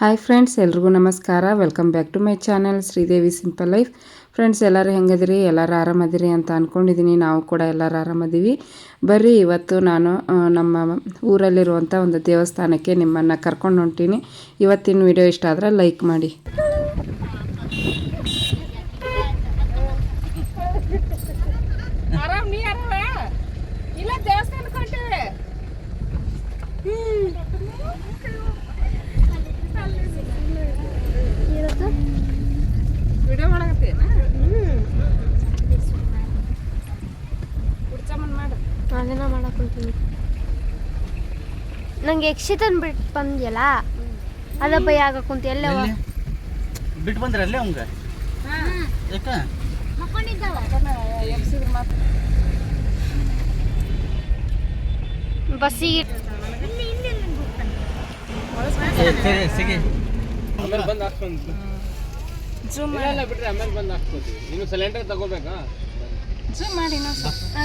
Hi friends ಎಲ್ರಿಗೂ ನಮಸ್ಕಾರ. Welcome back to my channel Sridevi simple life friends ಎಲ್ಲರೂ ಹೆಂಗದಿರಿ? ಎಲ್ಲರೂ ಆರಾಮದಿರಿ ಅಂತ ಅಂದ್ಕೊಂಡಿದ್ದೀನಿ ನಾವು ಕೂಡ ಎಲ್ಲರೂ ಆರಾಮದೀವಿ. ಬರ್ರಿ, ಇವತ್ತು ನಾನು ನಮ್ಮ ಊರಲ್ಲಿರುವಂಥ ಒಂದು ದೇವಸ್ಥಾನಕ್ಕೆ ನಿಮ್ಮನ್ನು ಕರ್ಕೊಂಡು ಹೊಂಟೀನಿ. ಇವತ್ತಿನ ವಿಡಿಯೋ ಇಷ್ಟ ಆದರೆ ಲೈಕ್ ಮಾಡಿ. ಇಲ್ಲ ಹೊಂಟೇವೆ ವಿಡಿಯೋ ಮಾಡಕತ್ತೇನ ಕುಡ್ಚಮ್ಮನ್ ಮಾಡು. ಅದನ್ನ ಮಾಡಕೊಂತೀನಿ? ನಂಗೆ ಯಕ್ಷಿತನ್ ಬಿಟ್ಟು ಬಂದ್ಯಲ್ಲ ಅದ ಭಯ ಆಗಕ್ಕುಂತ ಎಲ್ಲವ ಎಲ್ಲಿ? ಬಿಟ್ಟು ಬಂದ್ರೆ ಅಲ್ಲೇ ಅವಂಗ? ಯಾಕ ಎಬ್ಸಿದ್ರ ಮಾತು ಬಸ್ಸಿಗೆ ಸಿಗಿ. ಬಂದು ಹಾಕ್ಸ್ಕೊಂಡ್ ಜೂಮ್ ಇಲ್ಲ ಬಿಟ್ರೆ ಆಮೇಲೆ ಬಂದು ಹಾಕ್ಕೊತೀವಿ ಇನ್ನು ಸಿಲಿಂಡರ್ ತಗೋಬೇಕಾ? ಜೂಮ್ ಮಾಡಿ ಇನ್ನೊಂದ್ ಸ್ವಲ್ಪ.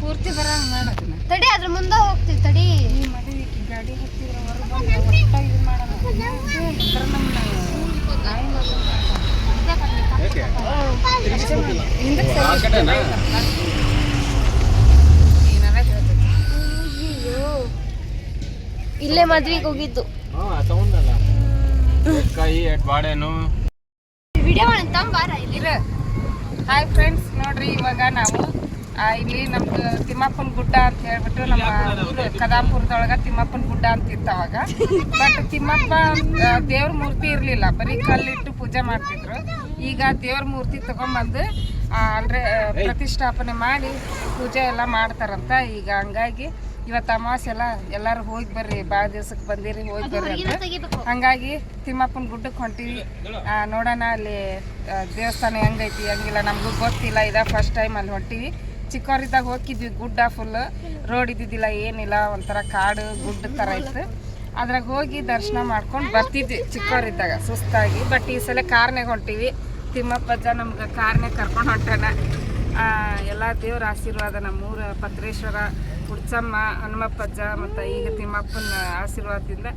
ಪೂರ್ತಿ ಬರಂಗ್ ಮಾಡೋದನ್ನ ತಡಿ ಅದ್ರ ಮುಂದೆ ಹೋಗ್ತೀವಿ ತಡಿ. ಈ ಮದುವೆ ಗಾಡಿ ಹತ್ತಿದ್ರೆ ಹೊರಗೆ ಒಟ್ಟಾಗಿ ಇದು ಮಾಡೋಣ ಇಲ್ಲೇ ಮದ್ವಿಗೆ ಹೋಗಿದ್ದು. ಹಾ ತಗೊಂಡಲ್ಲ. ಕೈ ಎಟ್ ಬಾಳೆನು ವಿಡಿಯೋ ಇಲ್ಲಿ. ಹಾಯ್ ಫ್ರೆಂಡ್ಸ್ ನೋಡ್ರಿ ಇವಾಗ ನಾವು ಇಲ್ಲಿ ನಮ್ದು ತಿಮ್ಮಪ್ಪನ ಗುಡ್ಡ ಅಂತ ಹೇಳ್ಬಿಟ್ಟು ನಮ್ಮ ಕದಾಪುರದೊಳಗ ತಿಮ್ಮಪ್ಪನ ಗುಡ್ಡ ಅಂತ ಇತ್ತವಾಗ ಅವಾಗ. ಬಟ್ ತಿಮ್ಮಪ್ಪ ದೇವ್ರ ಮೂರ್ತಿ ಇರ್ಲಿಲ್ಲ. ಬರೀ ಕಲ್ಲಿಟ್ಟು ಪೂಜೆ ಮಾಡ್ತಿದ್ರು. ಈಗ ದೇವ್ರ ಮೂರ್ತಿ ತಗೊಂಬಂದು ಆ, ಅಂದ್ರೆ ಪ್ರತಿಷ್ಠಾಪನೆ ಮಾಡಿ ಪೂಜೆ ಎಲ್ಲ ಮಾಡ್ತಾರಂತ. ಈಗ ಹಂಗಾಗಿ ಇವತ್ತು ಅಮಾವಾಸ್ಯೆ ಎಲ್ಲ ಎಲ್ಲರೂ ಹೋಗಿ ಬರ್ರಿ ಭಾಳ ದಿವ್ಸಕ್ಕೆ ಬಂದಿರಿ ಹೋಗಿ ಬರ್ರಿ ಅಂತ. ಹಂಗಾಗಿ ತಿಮ್ಮಪ್ಪನ ಗುಡ್ಡಕ್ಕೆ ಹೊಂಟೀವಿ. ಆ, ನೋಡೋಣ ಅಲ್ಲಿ ದೇವಸ್ಥಾನ ಹೆಂಗೈತಿ ಹಂಗಿಲ್ಲ ನಮಗೂ ಗೊತ್ತಿಲ್ಲ ಇದ ಫಸ್ಟ್ ಟೈಮ್ ಅಲ್ಲಿ ಹೊಂಟೀವಿ. ಚಿಕ್ಕವರಿದ್ದಾಗ ಹೋಗಿದ್ವಿ ಗುಡ್ಡ ಫುಲ್ ರೋಡ್ ಇದ್ದಿದ್ದಿಲ್ಲ ಏನಿಲ್ಲ ಒಂಥರ ಕಾಡು ಗುಡ್ಡ ಥರ ಇತ್ತು. ಅದ್ರಾಗ ಹೋಗಿ ದರ್ಶನ ಮಾಡ್ಕೊಂಡು ಬರ್ತಿದ್ವಿ ಚಿಕ್ಕವರಿದ್ದಾಗ ಸುಸ್ತಾಗಿ. ಬಟ್ ಈ ಸಲ ಕಾರ್ನಾಗ ಹೊಂಟೀವಿ. ತಿಮ್ಮಪ್ಪಜ್ಜ ನಮ್ಗೆ ಕಾರ್ನಾಗ ಕರ್ಕೊಂಡು ಹೊಂಟಾನ. ಎಲ್ಲ ದೇವರ ಆಶೀರ್ವಾದ ನಮ್ಮೂರ ಪತ್ರೇಶ್ವರ ಹುಡ್ಸಮ್ಮ ಹನುಮಪ್ಪಜ್ಜ ಮತ್ತು ಈಗ ತಿಮ್ಮಪ್ಪನ ಆಶೀರ್ವಾದದಿಂದ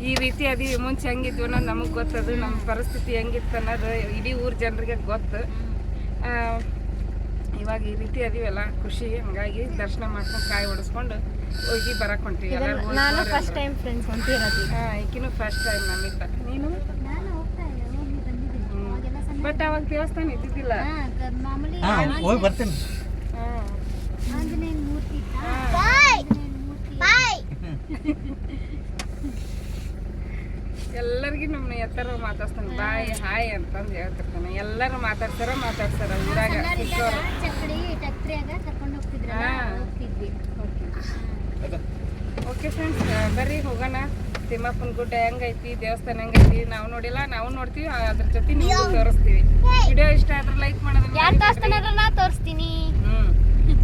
ಈ ರೀತಿ ಅದೀವಿ ಮುಂಚೆ ಹೆಂಗಿದ್ವು ಅನ್ನೋದು ನಮಗೆ ಗೊತ್ತದು ನಮ್ಮ ಪರಿಸ್ಥಿತಿ ಹೆಂಗಿತ್ತು ಅನ್ನೋದು ಇಡೀ ಊರ ಜನರಿಗೆ ಗೊತ್ತು. ಆ, ಇವಾಗ ಈ ರೀತಿ ಅದೀವಲ್ಲ ಖುಷಿ ಹಂಗಾಗಿ ದರ್ಶನ ಮಾಡ್ಕೊಂಡು ಕಾಯಿ ಹೊಡಿಸ್ಕೊಂಡು ಹೋಗಿ ಬರಕ್ಕೆ ಹೊಂಟೀವಿ. ನಾನು ಫಸ್ಟ್ ಟೈಮ್ ಫ್ರೆಂಡ್ಸ್ ಹೊಂಟಿರೋದು ಹಾ, ಈಕಿನೂ ಫಸ್ಟ್ ಟೈಮ್ ನಮ್ಮಿಂದ. ನೀನು ಬಟ್ ಅವಾಗ ದೇವಸ್ಥಾನ ಇದ್ದಿದ್ದಿಲ್ಲ. ಮಾಮೂಲಿ ಹಾ ಹೋಗಿ ಬರ್ತೇನೆ. ಆಂಜನೇಯನ ಮೂರ್ತಿ. ಎಲ್ಲರಿಗೂ ನಮ್ಮನ್ನ ಎತ್ತರ ಮಾತಾಡ್ತಾನೆ ಬಾಯ್ ಹಾಯ್ ಅಂತಂದು ಹೇಳ್ತಿರ್ತಾನೆ. ಎಲ್ಲರೂ ಮಾತಾಡ್ತಾರ ಮಾತಾಡ್ತಾರ ಊರಾಗ ಚಿಕ್ಕವ್ರು ಚಕ್ಕಡಿ ಟ್ಯಾಕ್ಟ್ರಿಯಾಗ ಕರ್ಕೊಂಡು ಹೋಗ್ತಿದ್ರ ಹಾ. ಹೋಗ್ತಿದ್ವಿ. ಓಕೆ. ಫ್ರೆಂಡ್ಸ್ ಬರ್ರಿ ಹೋಗೋಣ. ತಿಮ್ಮಪ್ಪನ ಗುಡ್ಡ ಹೆಂಗೈತಿ ದೇವಸ್ಥಾನ ಹೆಂಗೈತಿ ನಾವು ನೋಡಿಲ್ಲ ನಾವು ನೋಡ್ತೀವಿ ಅದ್ರ ಜೊತೆ ನೀವು ತೋರಿಸ್ತೀವಿ. ವಿಡಿಯೋ ಇಷ್ಟ ಆದ್ರೆ ಲೈಕ್ ಮಾಡೋದನ್ನ ತೋರಿಸ್ತೀನಿ. ಹ್ಮ್.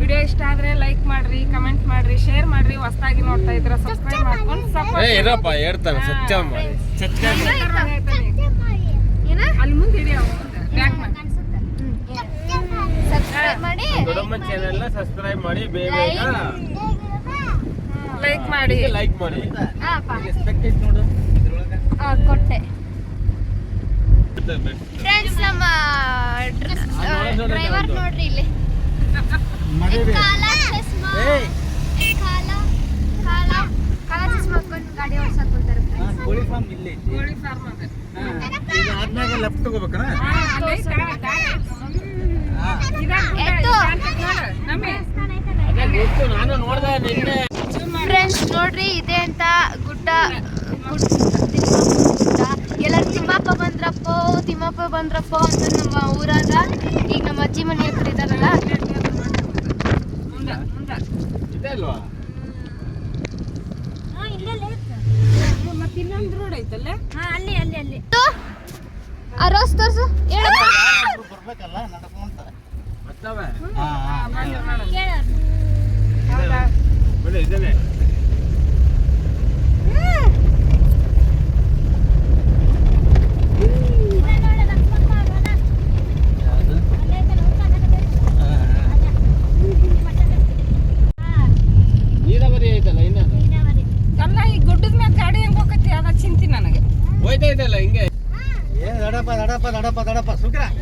ವಿಡಿಯೋ ಇಷ್ಟ ಆದ್ರೆ ಲೈಕ್ ಮಾಡ್ರಿ ಕಮೆಂಟ್ ಮಾಡ್ರಿ ಶೇರ್ ಮಾಡ್ರಿ ಹೊಸದಾಗಿ ನೋಡ್ತಾ ಇದ್ರ ಸಬ್ಸ್ಕ್ರೈಬ್ ಮಾಡ್ಕೊಂಡು ಏ ಸಪೋರ್ಟ್ ಇರಪ್ಪ ಹೇಳ್ತಾನೆ ಸತ್ಯ ಮಾಡಿ ಸತ್ಯ ಅಲ್ಲಿ ಮುಂದೆ ಹಿಡಿ ಅವ ಬ್ಯಾಕ್ ಮಾಡಿ. ಸಬ್ಸ್ಕ್ರೈಬ್ ಮಾಡಿ ಚಾನೆಲ್ ಸಬ್ಸ್ಕ್ರೈಬ್ ಮಾಡಿ. ಬೇಗ ಲೈಕ್ ಮಾಡಿ. ಲೈಕ್ ಮಾಡಿ. ನೋಡು. ಇದ್ರೊಳಗ ಆ, ಕೊಟ್ಟೆ ಫ್ರೆಂಡ್ಸ್ ನಮ್ಮ ಡ್ರೈವರ್ ನೋಡ್ರಿ ಇಲ್ಲಿ. ಮದುವೆ ಕಾಲ ಚಸ್ಮಾ. ಏಯ್ ಏ, ಕಾಲ ಕಾಲ. ಕಾಲ ಚಸ್ಮಾ ಹಾಕೊಂಡು ಗಾಡಿ ಕುಂತಾರೆ ಕೋಳಿ ಫಾರ್ಮ್ ಇಲ್ಲಿ. ಕೋಳಿ ಫಾರ್ಮ್ ಅದ. ಲೆಫ್ಟ್ ತಗೋಬೇಕಣ ಹಾ, ಅಲ್ಲೇ ಐತೆ, ದಾರಿ ಐತೆ. ಹಾ ಇದಾಗ್ ಗುಡ್ಡ ಎತ್ತು. ಕಾಣ್ತೈತ್ ನೋಡು, ನಮ್ಮಿ. ಅದೇ ಗೊತ್ತು ನಾನು ನೋಡ್ದೆ ನಿನ್ನೆ ಫ್ರೆಂಡ್ಸ್ ನೋಡ್ರಿ ಇದೆ ಅಂತ ಗುಡ್ಡ ಗುಡ್- ತಿಮ್ಮಪ್ಪ ಗುಡ್ಡ ಎಲ್ಲರೂ ತಿಮ್ಮಪ್ಪ ಬಂದ್ರಪ್ಪೋ ಫೋನ್ ಅಂತ ನಮ್ಮ ಊರಾಗ ಈಗ ನಮ್ಮ ಅಜ್ಜಿ ಮನೆ ಹತ್ರ ಇದಾರಲ್ಲ ಇನ್ನೊಂದು ರೋಡ್ ಐತಲ್ಲ ಅಲ್ಲಿ ಅಲ್ಲಿ ಅಲ್ಲಿ ಆ ರೋಸ್ ತೋರ್ಸು ಬರ್ಬೇಕಲ್ಲ ನಡ್ಕೊಂತ ಹಾ. ಹಾ ಹೌದಾ? ಇದೇನೆ ಯಾವ್ದು ಹಾ ಹಾ ನೀರಾವರಿ ಐತಲ್ಲ ಇನ್ನದು ಅಲ್ಲ ಈ ಗುಡ್ಡದ ಮ್ಯಾಗ ಗಾಡಿ ಹೆಂಗ್ ಹೋಗತಿ ಅದ ಚಿಂತಿ ನನಗೆ ಹೋಯ್ತು ಬಂದಿಲ್ಲ ಹಿಂಗೆ ಏನ್ ದಡಪ್ಪ ದಡಪ್ಪ ದಡಪ್ಪ ದಡಪ್ಪ ಸುಗ್ರ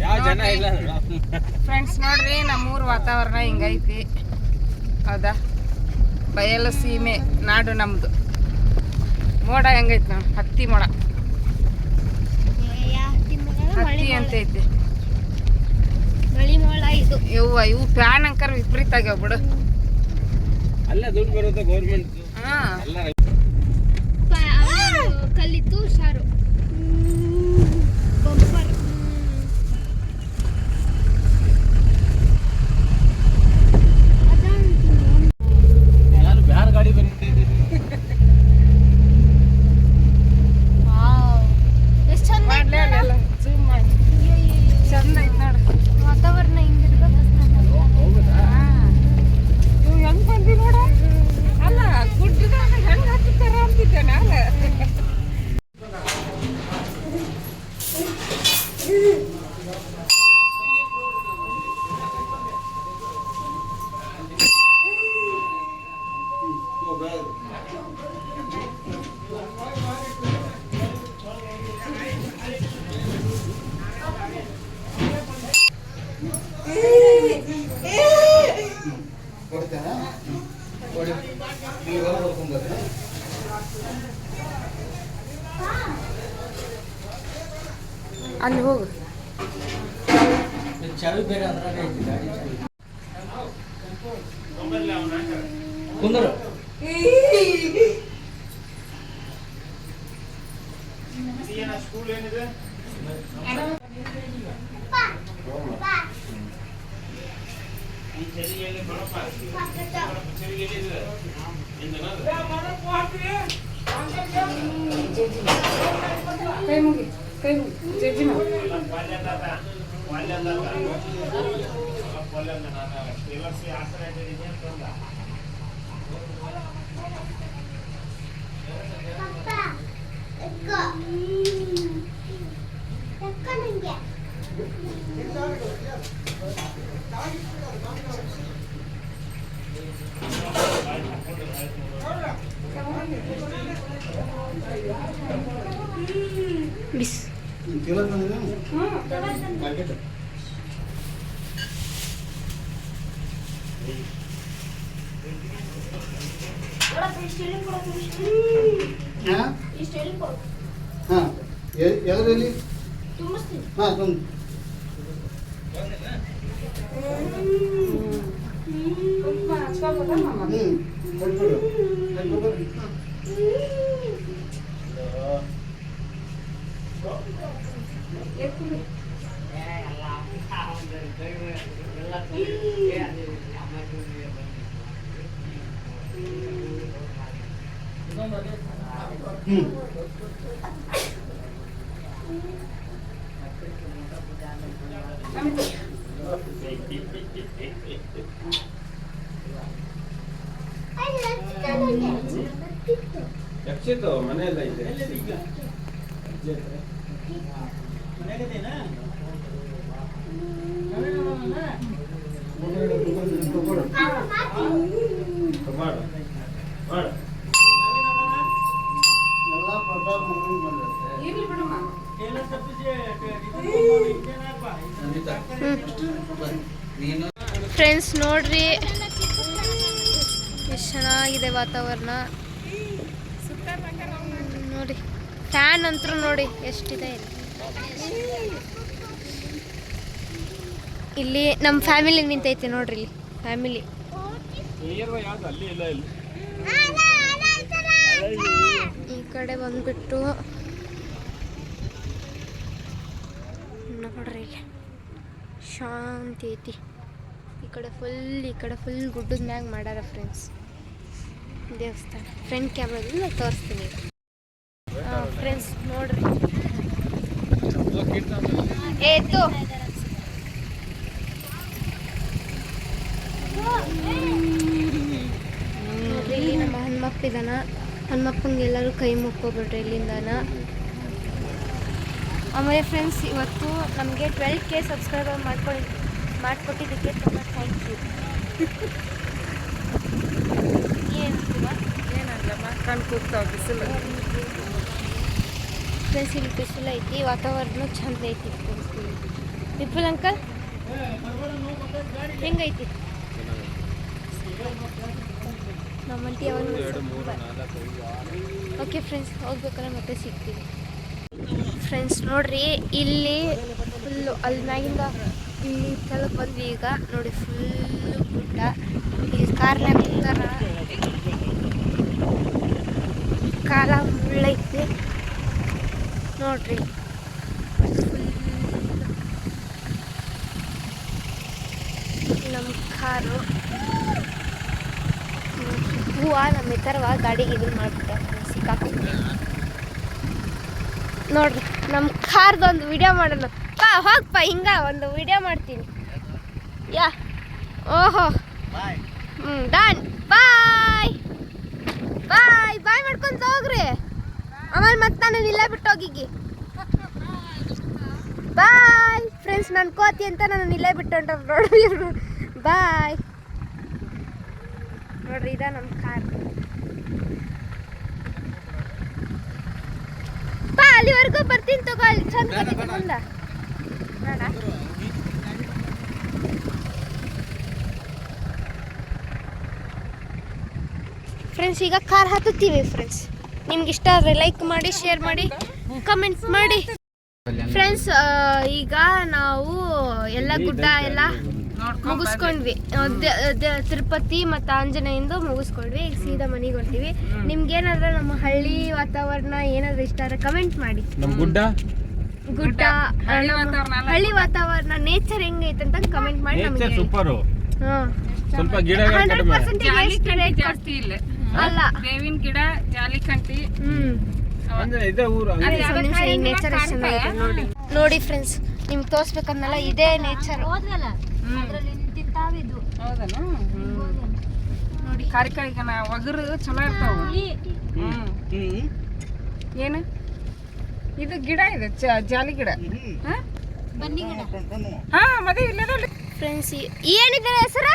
ಯಾವ ಜನ ಇಲ್ಲ ಫ್ರೆಂಡ್ಸ್ ನೋಡ್ರಿ ನಮ್ಮೂರ ವಾತಾವರಣ ಹಿಂಗೈತಿ. ಹೌದಾ? ಬಯಲು ಸೀಮೆ ನಾಡು ನಮ್ದು. ಮೋಡ ಹೆಂಗೈತಿ ನಾವು ಹತ್ತಿ ಮೋಡ. ಹತ್ತಿ ಅಂತ ಐತಿ ಮಳಿ ಮೋಳ ಇದು ಇವ್ವ ಇವು ಫ್ಯಾನ್ ಅಂಕರ್ ವಿಪರೀತ ಆಗ್ಯಾವ ಬಿಡು. ಅಲ್ಲ ದುಡ್ಡು ಬರುತ್ತೆ ಗೌರ್ಮೆಂಟ್ ಹಾ. ಕೈ ಮುಗಿ ಕೈ ಮುಗಿ ಜಜ್ಜಿ ಮಾಡಿ ಬಿಸ್ ಹಾಂ ಎದರಲ್ಲಿ ಹಾಂ ತುಂಬ ಹ್ಞೂ ಕೊಟ್ಬಿಡು ಯಕ್ಷಿತ್ತು ಮನೆಯಲ್ಲ ಇದೆ. ಮಾಡು ಮಾಡು ಎಲ್ಲ ಬಂದಿರುತ್ತೆ ಇರ್ಲಿ ಬಿಡಮ್ಮ ನೀನು ಫ್ರೆಂಡ್ಸ್ ನೋಡ್ರಿ ಚೆನ್ನಾಗಿದೆ ವಾತಾವರಣ. ನೋಡಿ, ಫ್ಯಾನ್ ಅಂತೂ ನೋಡಿ ಎಷ್ಟಿದೆ. ಇಲ್ಲಿ. ನಮ್ಮ ಫ್ಯಾಮಿಲಿ ನಿಂತೈತಿ ನೋಡ್ರಿ ಇಲ್ಲಿ, ಫ್ಯಾಮಿಲಿ. ಈ ಕಡೆ ಬಂದ್ಬಿಟ್ಟು ನೋಡ್ರಿ ಇಲ್ಲಿ, ಶಾಂತಿ ಐತಿ. ಈ ಕಡೆ ಫುಲ್ ಈ ಕಡೆ ಫುಲ್ ಗುಡ್ಡದ ಮ್ಯಾಗ ಮಾಡ್ಯಾರ ಫ್ರೆಂಡ್ಸ್ ದೇವಸ್ಥಾನ. ಫ್ರಂಟ್ ಕ್ಯಾಮ್ರಾದಿಂದ ತೋರಿಸ್ತೀನಿ. ಫ್ರೆಂಡ್ಸ್ ನೋಡ್ರಿ. ಏತು ನೋಡ್ರಿ ಇಲ್ಲಿ ನಮ್ಮ ಎಲ್ಲರೂ ಕೈ ಮುಕ್ಕೋಬಿಟ್ರಿ ಇಲ್ಲಿಂದಾನ. ಆಮೇಲೆ ಫ್ರೆಂಡ್ಸ್ ಇವತ್ತು ನಮಗೆ ಟ್ವೆಲ್ ಕೆ ಸಬ್ಸ್ಕ್ರೈಬರ್ ಮಾಡ್ಕೊಂಡು ಮಾಡಿಕೊಟ್ಟಿದ್ದಕ್ಕೆ ತುಂಬ ಥ್ಯಾಂಕ್ ಯು ಕಣ್ ಕೂಗ್ತಾವ ಬಿಸಿಲು ಫ್ರೆಂಡ್ಸ್ ಇಲ್ಲಿ ಬಿಸಿಲು ಐತಿ ವಾತಾವರಣ ಚಂದ ಐತಿ. ವಿಪುಲ್ ಅಂಕಲ್ ಹೆಂಗೈತಿ? ನಮ್ಮಂತಿ ಓಕೆ ಫ್ರೆಂಡ್ಸ್ ಹೋಗ್ಬೇಕಂದ್ರೆ ಮತ್ತೆ ಸಿಗ್ತೀವಿ ಫ್ರೆಂಡ್ಸ್ ನೋಡ್ರಿ ಇಲ್ಲಿ ಫುಲ್ಲು ಅಲ್ಲಿ ಮ್ಯಾಗಿಂದ ಇಲ್ಲಿ ತಲುಪ್ ಬಂದ್ವಿ ಈಗ. ನೋಡಿ ಫುಲ್ಲು ಗುಡ್ಡ. ಇಲ್ಲಿ ಕಾರ್ನಾಗ ಕೂತಾರ ಕಾಲ ಮುಳ್ಳೈತಿ ನೋಡ್ರಿ. ನಮ್ಮ ಕಾರು. ಹೂವ ನಮ್ಮ ಥರವ ಗಾಡಿಗೆ ಇದನ್ನ ಮಾಡ್ಬಿಟ್ಟೆ. ಸಿಕ್ಕಾಕ್ತೀನಿ ನೋಡ್ರಿ ನಮ್ಮ ಕಾರ್ದೊಂದು ವಿಡಿಯೋ ಮಾಡೋಣ. ಪಾ ಹೋಗಪ್ಪ ಹಿಂಗ ಒಂದು ವಿಡಿಯೋ ಮಾಡ್ತೀನಿ. ಯಾ. ಓಹೋ. ಹ್ಞೂ ಡನ್ ಬಾಯ್ ಬಾಯ್ ಬಾಯ್ ಮಾಡ್ಕೊಂತ ಹೋಗ್ರಿ. ಆಮೇಲೆ ಮತ್ತೆ ನಾನು ಇಲ್ಲೇ ಬಿಟ್ಟು ಹೋಗಿಗಿ ಬಾಯ್ ಫ್ರೆಂಡ್ಸ್ ನನ್ನ ಕೋತಿ ಅಂತ ನಾನು ಇಲ್ಲೇ ಬಿಟ್ಟು ಹೊಂಟ್ರ ನೋಡ್ರಿ ಬಾಯ್. ನೋಡ್ರಿ ಇದ ನಮ್ಮ ಕಾರ್. ಬಾ ಅಲ್ಲಿವರೆಗೂ ಬರ್ತೀನಿ ತಗೋ ಅಲ್ಲಿ ಚಂದ ನೋಡ ಫ್ರೆಂಡ್ಸ್ ಈಗ ಕಾರ್ ಹತ್ತುತ್ತೀವಿ ಫ್ರೆಂಡ್ಸ್ ನಿಮ್ಗೆ ಇಷ್ಟ ಆದರೆ ಲೈಕ್ ಮಾಡಿ ಶೇರ್ ಮಾಡಿ ಕಮೆಂಟ್ ಮಾಡಿ. ಫ್ರೆಂಡ್ಸ್ ಈಗ ನಾವು ಎಲ್ಲ ಗುಡ್ಡ ಎಲ್ಲ ಮುಗಿಸ್ಕೊಂಡ್ವಿ. ತಿರುಪತಿ ಮತ್ತು ಆಂಜನೇಯಿಂದ ಮುಗಿಸ್ಕೊಂಡ್ವಿ. ಈಗ ಸೀದಾ ಮನೆಗೆ ಹೊಂಟಿವಿ. ನಿಮ್ಗೆ ಏನಾದ್ರೆ ನಮ್ಮ ಹಳ್ಳಿ ವಾತಾವರಣ ಏನಾದ್ರೂ ಇಷ್ಟ ಆದರೆ ಕಮೆಂಟ್ ಮಾಡಿ. ಗುಡ್ಡ? ಗುಡ್ಡ ಹಳ್ಳಿ ವಾತಾವರಣ ಅಲ್ಲ. ಹಳ್ಳಿ ವಾತಾವರಣ ನೇಚರ್ ಹೆಂಗೈತೆ ಅಂತ ಕಮೆಂಟ್ ಮಾಡಿ ನಮಗೆ ನೇಚರ್ ಸೂಪರ್ ಹಾಂ. ಸ್ವಲ್ಪ ಗಿಡ ಹಂಡ್ರೆಡ್ ಪರ್ಸೆಂಟ್ ಜಾಸ್ತಿ ಇಲ್ಲ. ಅಲ್ಲ. ಬೇವಿನ ಗಿಡ ಜಾಲಿಕಂಟಿ. ಹ್ಮ್. ಅಂದ್ರೆ ಇದೇ ಊರು ಅದು? ಒಂದ್ ಯಾವ್ದೋ ನಿಮಿಷ ಈ ನೇಚರ್ ಎಷ್ಟು ನೋಡಿ ನೋಡಿ ಫ್ರೆಂಡ್ಸ್ ನಿಮ್ಗೆ ತೋರ್ಸ್ಬೇಕನ್ನಲ್ಲ ಇದೇ ನೇಚರ್ ಹೌದನು? ನೋಡಿ. ಕಾರಿ ಕಾರಿಗನ ಒಗರು ಚಲೋ ಇರ್ತಾವ. ಏನು? ಇದು ಗಿಡ ಇದೆ ಜಾಲಿ ಗಿಡ. ಹಾ? ಹಾ ಮದುವೆ ಇಲ್ಲದ ಫ್ರೆಂಡ್ಸ್ ಏನಿದೆ ಹೆಸರು?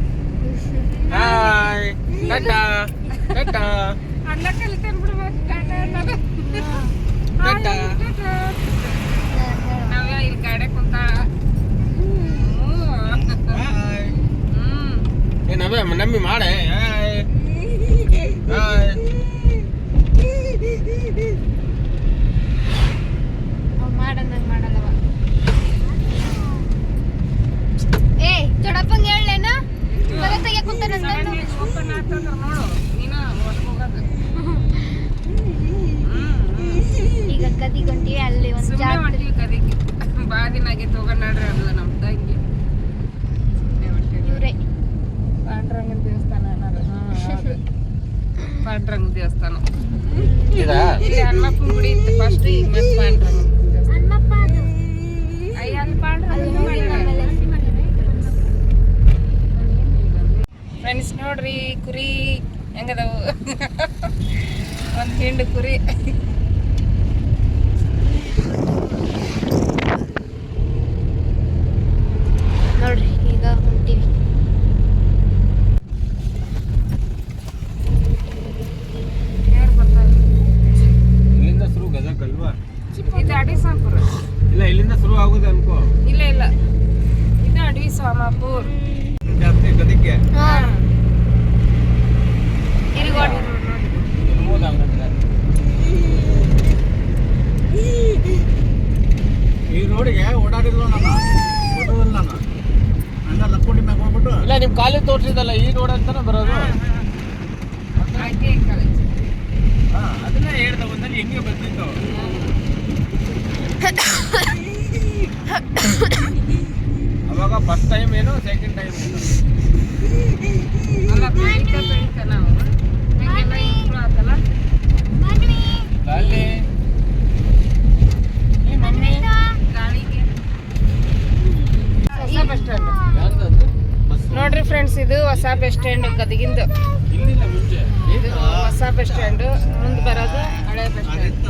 ಹಾಯ್ ಟಾಟಾ ಟಾಟಾ ಅಣ್ಣ ಕಲಿತೇನೆ ಬಿಡ್ಬೇಕು ಟಾಟಾ ಅನ್ನೋದು. ಟಾಟಾ ನಾವೇ ಇಲ್ಲಿ ಗಾಡಿ ಕುಂತ ಹಾಯ್ ಹ್ಮ್. ಏ ನವ್ಯ ನಮ್ಮಿ ಮಾಡೆ ಹಾಯ್ ಹಾಯ್ ಅವ್ ಮಾಡನ್ನಂಗ್ ಮಾಡಲ್ಲವ ಏ ದೊಡ್ಡಪ್ಪಂಗೆ ಹೇಳೇನ ಮಗ ತೆಗಿಯಕ್ ಕುಂತಾನ ಸಡನ್ ಓಪನ್ ಆತಂದ್ರ ನೋಡು ನೀನ ಒಳಗ್ ಹೋಗೋದು ಹ್ಮ್ ಈಗ ಗದಿ ಗಂಟಿ ಅಲ್ಲಿ ಒಂದು ಸುಮ್ಮನೆ ಜಾಗ ಹೊಂಟಿವಿ ಕದಿಗೆ ಬಾ ದಿನ ಆಗೈತೆ ಹೋಗೋಣ ನಡ್ರಿ ಅಲ್ಲ ನಮ್ಮ ತಂಗಿ ಸುಮ್ನೆ ಹೊಂಟೀವಿ. ಇವ್ರೆ ಪಾಂಡುರಂಗನ ದೇವಸ್ಥಾನ ಅನ್ನೋದು ಹಾ, ಹೌದು. ಪಾಂಡುರಂಗನ ದೇವಸ್ಥಾನ ಇದಾ ಇಲ್ಲಿ ಹನುಮಪ್ಪನ ಗುಡಿ ಇತ್ತು ಫಸ್ಟ್ ಈಗ ಮತ್ತೆ ಪಾಂಡುರಂಗನ ದೇವಸ್ಥಾನ ಅಯ್ಯ ಅಲ್ಲಿ ಪಾಂಡುರಂಗನ ಫ್ರೆಂಡ್ಸ್ ನೋಡ್ರಿ ಕುರಿ ಹೆಂಗದವು ಒಂದು ಹಿಂಡು ಕುರಿ ನೋಡ್ರಿ ಈಗ ಹೊಂಟಿವಿ ಸೋಮಾಪುರ್ ಜಾಸ್ತಿ ಗದಿಗೆ ಹಾ ಇರುಗೋಡಿ ಇರ್ಬೋದು ಹಂಗಂದ್ರೆ ಈ ರೋಡಿಗೆ ಓಡಾಡಿದ್ಲು ನಾನು ಓಡೋದಿಲ್ಲ ನಾನು ಹಂಗ ಲಕ್ಕೋಟಿ ಮ್ಯಾಗ ಹೋಗ್ಬಿಟ್ಟು ಇಲ್ಲ ನಿಮ್ಮ ಕಾಲೇಜ್ ತೋರಿಸಿದಲ್ಲ ಈ ರೋಡ್ ಅಂತಾನೆ ಬರೋದು ಐ ಟಿ ಐ ಕಾಲೇಜ್ ಹಾ ಅದನ್ನ ಹೇಳ್ದೆ ಒಂದಲ್ಲಿ ಹೆಂಗೆ ಬಂದಿತ್ತು ಅವಾಗ ಫಸ್ಟ್ ಟೈಮ್ ಏನು ಸೆಕೆಂಡ್ ಟೈಮ್ ಏನು ಅಲ್ಲ ಬೆಳಿತ ಬೆಳಿತ ನಾವು ಹಂಗೆಲ್ಲ ಇಂಪ್ರೂವ್ ಆತಲ್ಲ ಅಲ್ಲಿ ಈ ಮಮ್ಮಿ ಗಾಳಿಗೆ ಹೊಸ ಬಸ್ ಸ್ಟ್ಯಾಂಡ್ ಯಾರ್ದದು ಬಸ್ ನೋಡ್ರಿ ಫ್ರೆಂಡ್ಸ್ ಇದು ಹೊಸ ಬಸ್ ಸ್ಟ್ಯಾಂಡ್ ಗದಗಿಂದು. ಇದು ಹೊಸ ಬಸ್ ಸ್ಟ್ಯಾಂಡ್ ಮುಂದೆ ಬರೋದು ಹಳೆ ಬಸ್ ಸ್ಟ್ಯಾಂಡ್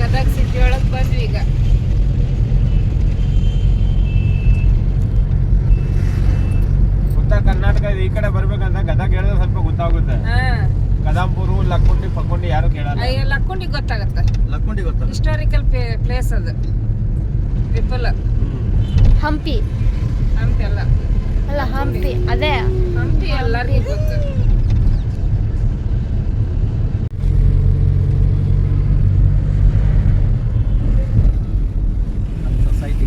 ಗದಗ ಸಿಟಿ ಒಳಗೆ ಬಂದ್ವಿ ಈಗ. ಉತ್ತರ ಕರ್ನಾಟಕ ಈ ಕಡೆ ಬರ್ಬೇಕಂತ ಗದಗ ಹೇಳಿದ್ರೆ ಸ್ವಲ್ಪ ಗೊತ್ತಾಗುತ್ತೆ. ಹಾ. ಲಕ್ಕುಂಡಿ ಲಕ್ಕೊಂಡಿ ಪಕ್ಕೊಂಡಿ ಯಾರು ಕೇಳಲ್ಲ. ಅಯ್ಯ ಲಕ್ಕೊಂಡಿ ಗೊತ್ತಾಗತ್ತೆ. ಲಕ್ಕೊಂಡಿ ಗೊತ್ತಲ್ಲ ಹಿಸ್ಟಾರಿಕಲ್ ಪ್ಲೇಸ್ ಅದು. ವಿಪುಲ. ಹಂಪಿ. ಹಂಪಿ ಅಲ್ಲ. ಅಲ್ಲ ಹಂಪಿ. ಅದೇ. ಹಂಪಿ ಎಲ್ಲರಿಗೂ ಗೊತ್ತು. ಸೊಸೈಟಿ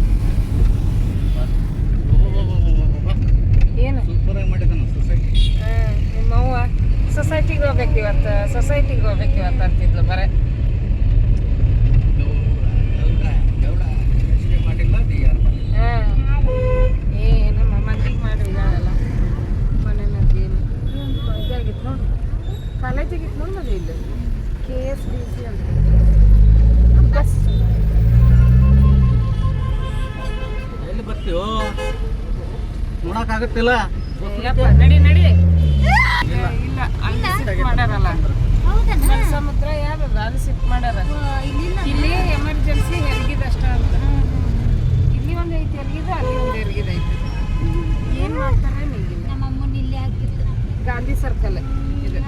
ಏನು? ಸೂಪರ್ ಆಗಿ ಮಾಡಿದ್ದಾನ ಸೊಸೈಟಿ ಹಾ, ನಿಮ್ಮ ಅವ್ವ. ಸೊಸೈಟಿಗೆ ಹೋಗ್ಬೇಕು ಇವತ್ತು. ಸೊಸೈಟಿಗೆ ಹೋಗ್ಬೇಕು ಇವತ್ತು ಅಂತಿದ್ಲು ಬರೇ. ಯಪ್ಪ ನಡಿ ನಡಿ. ಇಲ್ಲ ಅಲ್ಲಿ ಶಿಫ್ಟ್ ಮಾಡ್ಯಾರಲ್ಲ ಸಮುದ್ರ ಯಾರು ಅಲ್ಲಿ ಶಿಫ್ಟ್ ಮಾಡ್ಯಾರ ಇಲ್ಲಿ ಎಮರ್ಜೆನ್ಸಿ ಹೆರಿಗಿದಷ್ಟ ಅಂತ. ಇಲ್ಲಿ ಒಂದು ಐತಿ ಹೆರಿಗಿದ ಅಲ್ಲಿ ಒಂದು ಹೆರಿಗಿದ ಐತಿ. ಏನ್ ಮಾಡ್ತಾರೆ ನಮ್ಮ ಅಮ್ಮನ ಇಲ್ಲೇ ಹಾಕಿತ್ತು ಗಾಂಧಿ ಸರ್ಕಲ್ ಇದು.